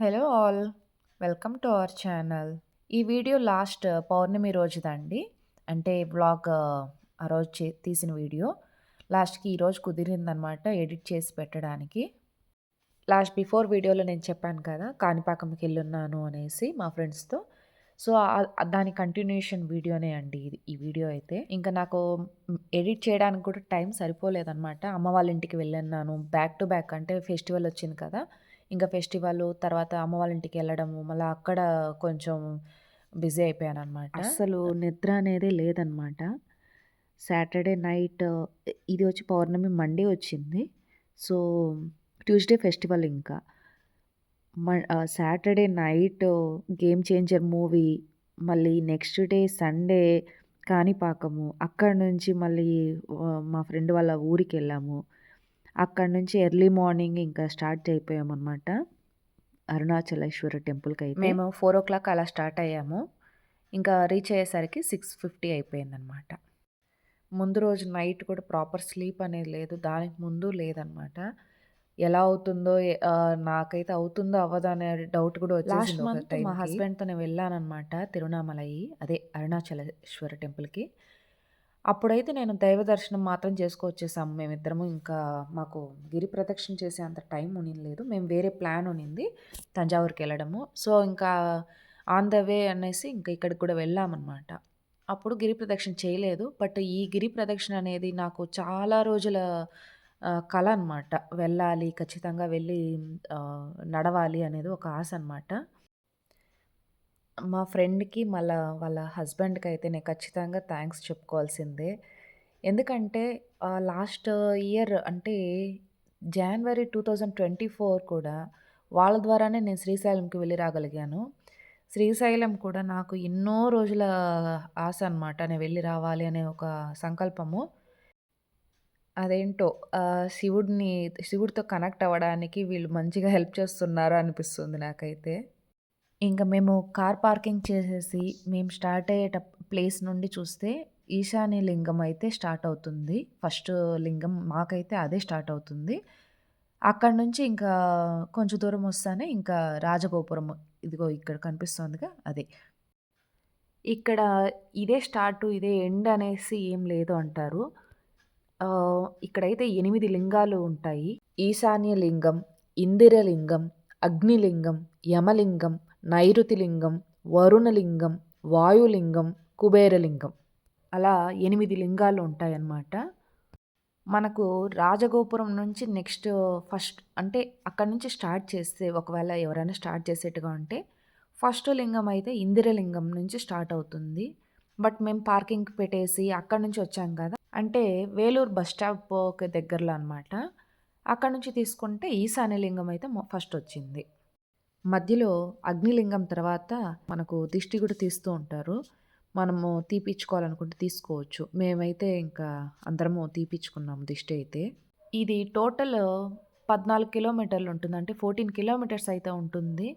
Hello all welcome to our channel ఈ video last పౌర్ణమి రోజుదండి. అంటే బ్లాగ్ ఆ రోజు చే తీసిన వీడియో. లాస్ట్కి ఈరోజు కుదిరిందనమాట ఎడిట్ చేసి పెట్టడానికి. లాస్ట్ బిఫోర్ వీడియోలో నేను చెప్పాను కదా కాణిపాకంకి వెళ్ళున్నాను అనేసి మా ఫ్రెండ్స్తో. సో దాని కంటిన్యూషన్ వీడియోనే అండి ఇది ఈ వీడియో అయితే. ఇంకా నాకు ఎడిట్ చేయడానికి కూడా టైం సరిపోలేదన్నమాట. అమ్మ వాళ్ళ ఇంటికి వెళ్ళన్నాను బ్యాక్ టు బ్యాక్ అంటే ఫెస్టివల్ వచ్చింది కదా. ఇంకా ఫెస్టివల్ తర్వాత అమ్మ వాళ్ళ ఇంటికి వెళ్ళడము మళ్ళీ అక్కడ కొంచెం బిజీ అయిపోయాను అనమాట అసలు నిద్ర అనేది లేదనమాట సాటర్డే నైట్ ఇది వచ్చి పౌర్ణమి మండే వచ్చింది. సో ట్యూస్డే ఫెస్టివల్ ఇంకా. Saturday night game changer movie మళ్ళీ నెక్స్ట్ డే సండే కాణిపాకము. అక్కడ నుంచి మళ్ళీ మా ఫ్రెండ్ వాళ్ళ ఊరికి వెళ్ళాము. అక్కడ నుంచి ఎర్లీ మార్నింగ్ ఇంకా స్టార్ట్ అయిపోయామన్నమాట. అరుణాచలేశ్వర టెంపుల్కి అయితే. మేము ఫోర్ ఓ క్లాక్ అలా స్టార్ట్ అయ్యాము. ఇంకా రీచ్ అయ్యేసరికి సిక్స్ ఫిఫ్టీ అయిపోయిందనమాట ముందు రోజు నైట్ కూడా ప్రాపర్ స్లీప్ అనేది లేదు. దానికి ముందు లేదనమాట ఎలా అవుతుందో నాకైతే అవుతుందో అవ్వదో అనే డౌట్ కూడా మంత్ మా హస్బెండ్తో నేను వెళ్ళానమాట తిరువణామలై అదే అరుణాచలేశ్వర టెంపుల్కి. అప్పుడైతే నేను దైవ దర్శనం మాత్రం చేసుకొచ్చేసాము. మేమిద్దరము ఇంకా మాకు గిరి ప్రదక్షిణ చేసే అంత టైం ఉనిలేదు మేము వేరే ప్లాన్ ఉనింది తంజావూరుకి వెళ్ళడము. సో ఇంకా ఆన్ ద వే అనేసి ఇంకా ఇక్కడికి కూడా వెళ్ళామన్నమాట. అప్పుడు గిరి ప్రదక్షిణ చేయలేదు. బట్ ఈ గిరి ప్రదక్షిణ అనేది నాకు చాలా రోజుల కళ అనమాట వెళ్ళాలి ఖచ్చితంగా వెళ్ళి నడవాలి అనేది ఒక ఆశ అనమాట మా ఫ్రెండ్‌కి మళ్ళా వాళ్ళ హస్బెండ్‌కి అయితే నేను ఖచ్చితంగా థ్యాంక్స్ చెప్పుకోవాల్సిందే. ఎందుకంటే లాస్ట్ ఇయర్ అంటే జాన్వరి ఫోర్ కూడా వాళ్ళ ద్వారానే నేను శ్రీశైలంకి వెళ్ళి రాగలిగాను. శ్రీశైలం కూడా నాకు ఎన్నో రోజుల ఆశ అనమాట. నేను వెళ్ళి రావాలి అనే ఒక సంకల్పము. అదేంటో శివుడిని శివుడితో కనెక్ట్ అవ్వడానికి వీళ్ళు మంచిగా హెల్ప్ చేస్తున్నారు అనిపిస్తుంది నాకైతే. ఇంకా మేము కార్ పార్కింగ్ చేసేసి మేము స్టార్ట్ అయ్యేట ప్లేస్ నుండి చూస్తే ఈశాన్య లింగం అయితే స్టార్ట్ అవుతుంది. ఫస్ట్ లింగం మాకైతే అదే స్టార్ట్ అవుతుంది. అక్కడ నుంచి ఇంకా కొంచెం దూరం వస్తానే ఇంకా రాజగోపురం ఇదిగో ఇక్కడ కనిపిస్తుందిగా అదే. ఇక్కడ ఇదే స్టార్ట్ ఇదే ఎండ్ అనేసి ఏం లేదు అంటారు. ఇక్కడైతే ఎనిమిది లింగాలు ఉంటాయి. ఈశాన్య లింగం ఇందిరలింగం అగ్నిలింగం యమలింగం నైరుతిలింగం వరుణలింగం వాయులింగం కుబేరలింగం. అలా ఎనిమిది లింగాలు ఉంటాయన్నమాట. మనకు రాజగోపురం నుంచి నెక్స్ట్ ఫస్ట్ అంటే అక్కడి నుంచి స్టార్ట్ చేస్తే ఒకవేళ ఎవరైనా స్టార్ట్ చేసేట్టుగా ఉంటే ఫస్ట్ లింగం అయితే ఇందిరలింగం నుంచి స్టార్ట్ అవుతుంది. బట్ మేము పార్కింగ్ పెట్టేసి అక్కడి నుంచి వచ్చాం కదా. అంటే వేలూరు బస్ స్టాప్ దగ్గరలో అనమాట అక్కడ నుంచి తీసుకుంటే ఈశాన్యలింగం అయితే ఫస్ట్ వచ్చింది. మధ్యలో అగ్నిలింగం తర్వాత మనకు దిష్టి కూడా తీస్తూ ఉంటారు. మనము తీపిచ్చుకోవాలనుకుంటే తీసుకోవచ్చు. మేమైతే ఇంకా అందరము తీపిచ్చుకున్నాము దిష్టి అయితే. ఇది టోటల్ పద్నాలుగు కిలోమీటర్లు ఉంటుంది. అంటే ఫోర్టీన్ కిలోమీటర్స్ అయితే ఉంటుంది.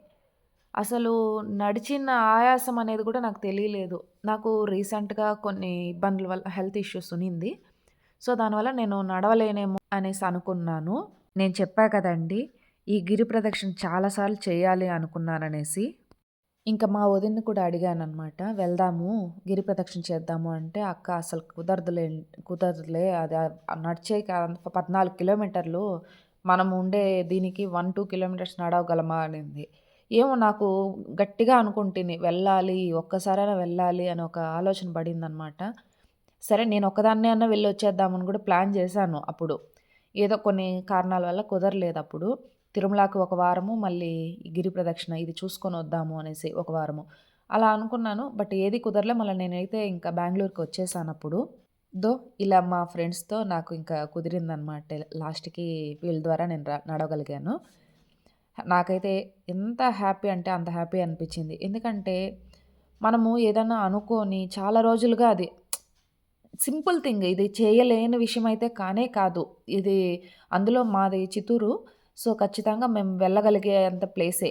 అసలు నడిచిన ఆయాసం అనేది కూడా నాకు తెలియలేదు. నాకు రీసెంట్గా కొన్ని ఇబ్బందుల వల్ల హెల్త్ ఇష్యూస్ ఉనింది. సో దానివల్ల నేను నడవలేనేమో అనేసి అనుకున్నాను. నేను చెప్పా కదండి ఈ గిరి ప్రదక్షిణ చాలాసార్లు చేయాలి అనుకున్నాననేసి ఇంకా మా వదిన్ని కూడా అడిగానమాట వెళ్దాము గిరి ప్రదక్షిణ చేద్దాము అంటే అక్క అసలు కుదరదులే కుదరదులే అది నడిచే పద్నాలుగు కిలోమీటర్లు మనం ఉండే దీనికి వన్ టూ కిలోమీటర్స్ నడవగలమా అనింది. ఏమో నాకు గట్టిగా అనుకుంటుంది వెళ్ళాలి ఒక్కసారైనా వెళ్ళాలి అని ఒక ఆలోచన పడిందనమాట సరే నేను ఒక్కదాన్నే అన్న వెళ్ళి వచ్చేద్దామని కూడా ప్లాన్ చేశాను అప్పుడు. ఏదో కొన్ని కారణాల వల్ల కుదరలేదు అప్పుడు. తిరుమలకి ఒక వారము మళ్ళీ గిరి ప్రదక్షిణ ఇది చూసుకొని వద్దాము అనేసి ఒక వారము. అలా అనుకున్నాను బట్ ఏది కుదరలే మళ్ళీ నేనైతే ఇంకా బెంగళూరుకి వచ్చేసాను అప్పుడు దో ఇలా మా ఫ్రెండ్స్తో నాకు ఇంకా కుదిరిందనమాట లాస్ట్కి వీళ్ళ ద్వారా నేను నడవగలిగాను. నాకైతే ఎంత హ్యాపీ అంటే అంత హ్యాపీ అనిపించింది. ఎందుకంటే మనము ఏదైనా అనుకొని చాలా రోజులుగా అది సింపుల్ థింగ్ ఇది చేయలేని విషయం అయితే కానే కాదు. ఇది అందులో మాది చిత్తూరు సో ఖచ్చితంగా మేము వెళ్ళగలిగే అంత ప్లేసే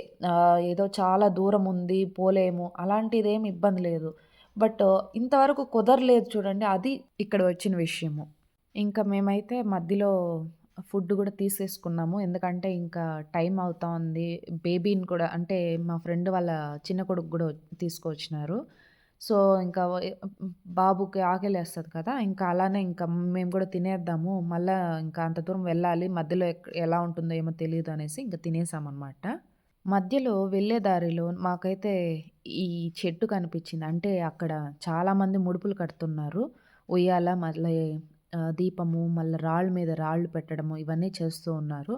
ఏదో చాలా దూరం ఉంది పోలేము అలాంటిది ఏమి ఇబ్బంది లేదు బట్ ఇంతవరకు కుదరలేదు చూడండి అది ఇక్కడ వచ్చిన విషయము ఇంకా మేమైతే మధ్యలో ఫుడ్ కూడా తీసేసుకున్నాము. ఎందుకంటే ఇంకా టైం అవుతా ఉంది. బేబీని కూడా అంటే మా ఫ్రెండ్ వాళ్ళ చిన్న కొడుకు కూడా తీసుకొచ్చినారు. సో, ఇంకా బాబుకి ఆకలేస్తది కదా! ఇంకా అలానే ఇంకా మేము కూడా తినేద్దాము. మళ్ళా ఇంకా అంత దూరం వెళ్ళాలి. మధ్యలో ఎక్ ఎలా ఉంటుందో ఏమో తెలీదు అనేసి ఇంక తినేసామనమాట. మధ్యలో వెళ్ళే దారిలో మాకైతే ఈ చెట్టు కనిపిచ్చింది. అంటే అక్కడ చాలామంది ముడుపులు కడుతున్నారు. ఉయ్యాల మళ్ళీ ఆహ్, దీపము, మళ్ళా రాళ్ళ మీద రాళ్ళు పెట్టడము ఇవన్నీ చేస్తూ ఉన్నారు.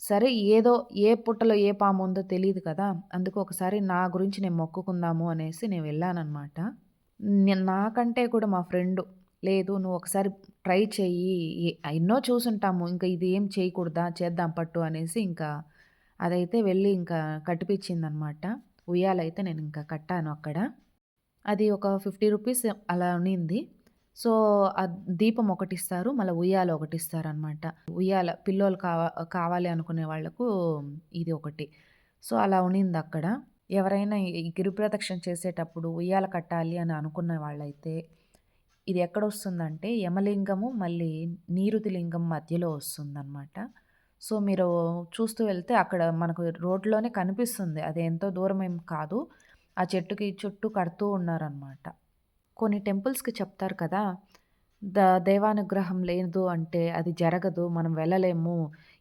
సరే ఏదో ఏ పుట్టలో ఏ పాము ఉందో తెలియదు కదా! అందుకు ఒకసారి నా గురించి నేను మొక్కుకుందాము అనేసి నేను వెళ్ళానమాట నాకంటే కూడా మా ఫ్రెండు లేదు నువ్వు ఒకసారి ట్రై చెయ్యి. ఎన్నో చూసుంటాము. ఇంకా ఇది ఏం చేయకూడదా? చేద్దాం పట్టు అనేసి ఇంకా అదైతే వెళ్ళి ఇంకా కట్టిపించిందనమాట ఉయ్యాలైతే నేను ఇంకా కట్టాను అక్కడ. అది ఒక 50 రూపీస్ అలా ఉన్నింది. సో, ఆ దీపం ఒకటిస్తారు. మళ్ళీ ఉయ్యాల ఒకటిస్తారనమాట. ఉయ్యాల పిల్లోలు కావా కావాలి అనుకునే వాళ్ళకు ఇది ఒకటి. సో, అలా ఉన్నిందక్కడ. ఎవరైనా ఈ గిరి ప్రదక్షిణ చేసేటప్పుడు ఉయ్యాల కట్టాలి అని అనుకున్న వాళ్ళైతే ఇది ఎక్కడ వస్తుందంటే యమలింగము, మళ్ళీ నీరుతి లింగం మధ్యలో వస్తుందన్నమాట సో, మీరు చూస్తూ వెళ్తే అక్కడ మనకు రోడ్‌లోనే కనిపిస్తుంది. అది ఎంతో దూరం ఏం కాదు. ఆ చెట్టుకి చుట్టూ కడుతూ ఉన్నారనమాట. కొన్ని టెంపుల్స్‌కి చెప్తారు కదా! ద దైవానుగ్రహం లేదు అంటే అది జరగదు. మనం వెళ్ళలేము.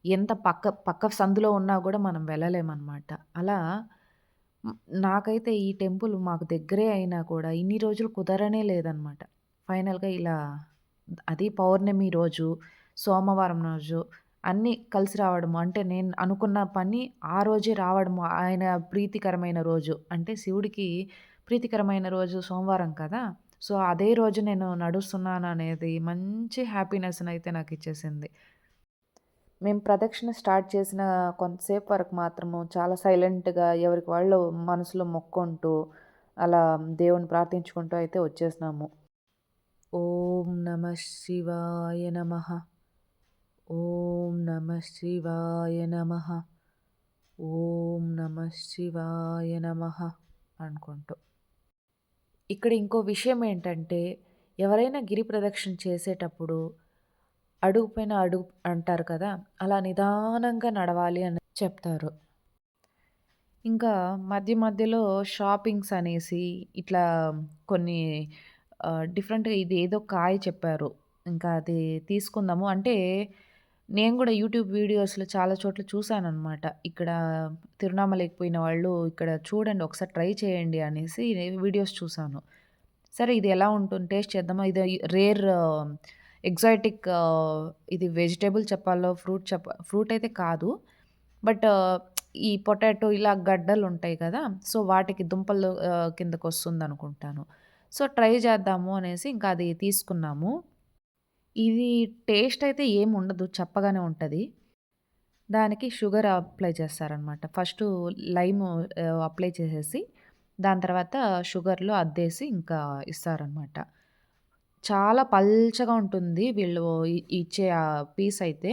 ఎంత పక్క పక్క సందులో ఉన్నా కూడా మనం వెళ్ళలేమనమాట. అలా నాకైతే ఈ టెంపుల్ మాకు దగ్గరే అయినా కూడా ఇన్ని రోజులు కుదరనే లేదనమాట. ఫైనల్‌గా ఇలా అది పౌర్ణమి రోజు, సోమవారం రోజు అన్నీ కలిసి రావడము. అంటే నేను అనుకున్న పని ఆ రోజే రావడము. ఆయన ప్రీతికరమైన రోజు. అంటే శివుడికి ప్రీతికరమైన రోజు సోమవారం కదా! సో, అదే రోజు నేను నడుస్తున్నాను అనేది మంచి హ్యాపీనెస్ని అయితే నాకు ఇచ్చేసింది మేము ప్రదక్షిణ స్టార్ట్ చేసిన కొంతసేపు వరకు మాత్రము చాలా సైలెంట్‌గా ఎవరికి వాళ్ళు మనసులో మొక్కుంటూ, అలా దేవుని ప్రార్థించుకుంటూ అయితే వచ్చేసినాము. ఓం నమ శివాయ నమః. ఓం నమ శివాయ నమః. ఓం నమ శివాయ నమః అనుకుంటూ. ఇక్కడ ఇంకో విషయం ఏంటంటే, ఎవరైనా గిరి ప్రదక్షిణ చేసేటప్పుడు అడుగు పైన అడుగు అంటారు కదా! అలా నిదానంగా నడవాలి అని చెప్తారు. ఇంకా మధ్య మధ్యలో షాపింగ్స్ అనేసి ఇట్లా కొన్ని డిఫరెంట్గా ఇది ఏదో కాయ చెప్పారు. ఇంకా అది తీసుకుందాము అంటే నేను కూడా యూట్యూబ్ వీడియోస్‌లో చాలా చోట్ల చూసాననమాట. ఇక్కడ తిరువణామలైకి పోయిన వాళ్ళు ఇక్కడ చూడండి ఒకసారి ట్రై చేయండి అనేసి వీడియోస్ చూశాను సరే ఇది ఎలా ఉంటుంది టేస్ట్ చేద్దామా? ఇది రేర్ ఎగ్జాటిక్ ఇది వెజిటేబుల్ చెప్పాలో, ఫ్రూట్ చెప్ప ఫ్రూట్ అయితే కాదు. బట్ ఈ పొటాటో ఇలా గడ్డలు ఉంటాయి కదా! సో, వాటికి దుంపలు కిందకు వస్తుంది అనుకుంటాను సో, ట్రై చేద్దాము అనేసి ఇంకా అది తీసుకున్నాము. ఇది టేస్ట్ అయితే ఏముండదు. చప్పగానే ఉంటుంది దానికి షుగర్ అప్లై చేస్తారనమాట. ఫస్ట్ లైమ్ అప్లై చేసేసి, దాని తర్వాత షుగర్‌లో అద్దేసి ఇంకా ఇస్తారనమాట. చాలా పల్చగా ఉంటుంది వీళ్ళు ఇచ్చే ఆ పీస్ అయితే.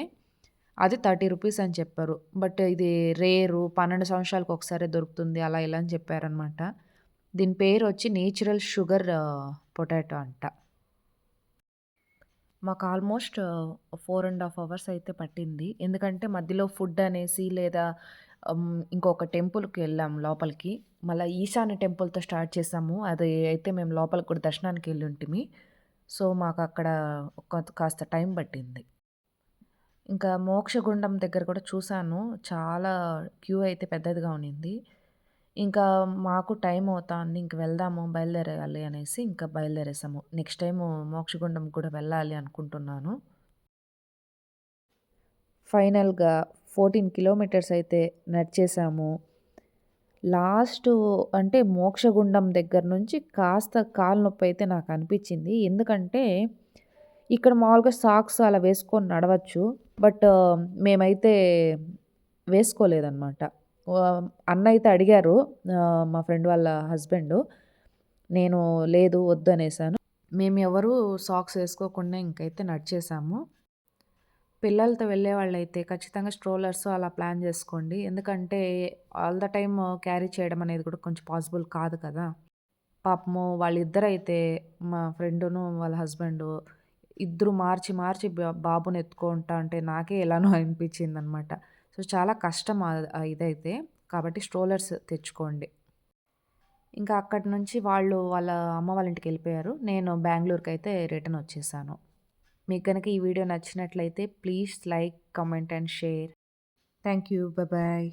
అది 30 రూపీస్ అని చెప్పారు. బట్ ఇది రేరు 12 సంవత్సరాలకు ఒకసారి దొరుకుతుంది. అలా ఇలా అని చెప్పారనమాట. దీని పేరు వచ్చి నేచురల్ షుగర్ పొటాటో అంట. మాకు almost four and half hours అయితే పట్టింది. ఎందుకంటే మధ్యలో ఫుడ్ అనేసి లేదా ఇంకొక టెంపుల్‌కి వెళ్ళాం లోపలికి. మళ్ళీ ఈశాన్య టెంపుల్‌తో స్టార్ట్ చేసాము. అది అయితే మేము లోపలికి కూడా దర్శనానికి ఎళ్ళుంటిమి. సో, మాకు అక్కడ కాస్త టైం పట్టింది. ఇంకా మోక్షగుండం దగ్గర కూడా చూశాను చాలా క్యూ అయితే పెద్దదిగా ఉన్నింది. ఇంకా మాకు టైం అవుతా ఉంది ఇంక వెళ్దాము, బయలుదేరాలి అనేసి ఇంకా బయలుదేరేసాము. నెక్స్ట్ టైం మోక్షగుండం కూడా వెళ్ళాలి అనుకుంటున్నాను. ఫైనల్‌గా 14 కిలోమీటర్స్ అయితే నడిచేసాము. లాస్ట్ అంటే మోక్షగుండం దగ్గర నుంచి కాస్త కాలు నొప్పి అయితే నాకు అనిపించింది ఎందుకంటే, ఇక్కడ మామూలుగా సాక్స్ అలా వేసుకొని నడవచ్చు. బట్ మేమైతే వేసుకోలేదన్నమాట అన్న అయితే అడిగారు మా ఫ్రెండ్ వాళ్ళ హస్బెండు. నేను లేదు వద్దు అనేసాను. ఎవరు సాక్స్ వేసుకోకుండా ఇంకైతే నడిచేసాము. పిల్లలతో వెళ్ళే వాళ్ళైతే ఖచ్చితంగా స్ట్రోలర్స్ అలా ప్లాన్ చేసుకోండి. ఎందుకంటే, ఆల్ ద టైమ్ క్యారీ చేయడం అనేది కూడా కొంచెం పాసిబుల్ కాదు కదా! పాపము వాళ్ళిద్దరైతే మా ఫ్రెండును, వాళ్ళ హస్బెండు ఇద్దరు మార్చి మార్చి బాబుని ఎత్తుకుంటా అంటే నాకే ఎలానో అనిపించిందనమాట. సో, చాలా కష్టం ఇదైతే. కాబట్టి స్ట్రోలర్స్ తెచ్చుకోండి. ఇంకా అక్కడి నుంచి వాళ్ళు వాళ్ళ అమ్మ వాళ్ళ ఇంటికి వెళ్ళిపోయారు నేను బెంగళూరుకి అయితే రిటర్న్ వచ్చేసాను. మీకు కనుక ఈ వీడియో నచ్చినట్లయితే please like, comment and share. Thank you. Bye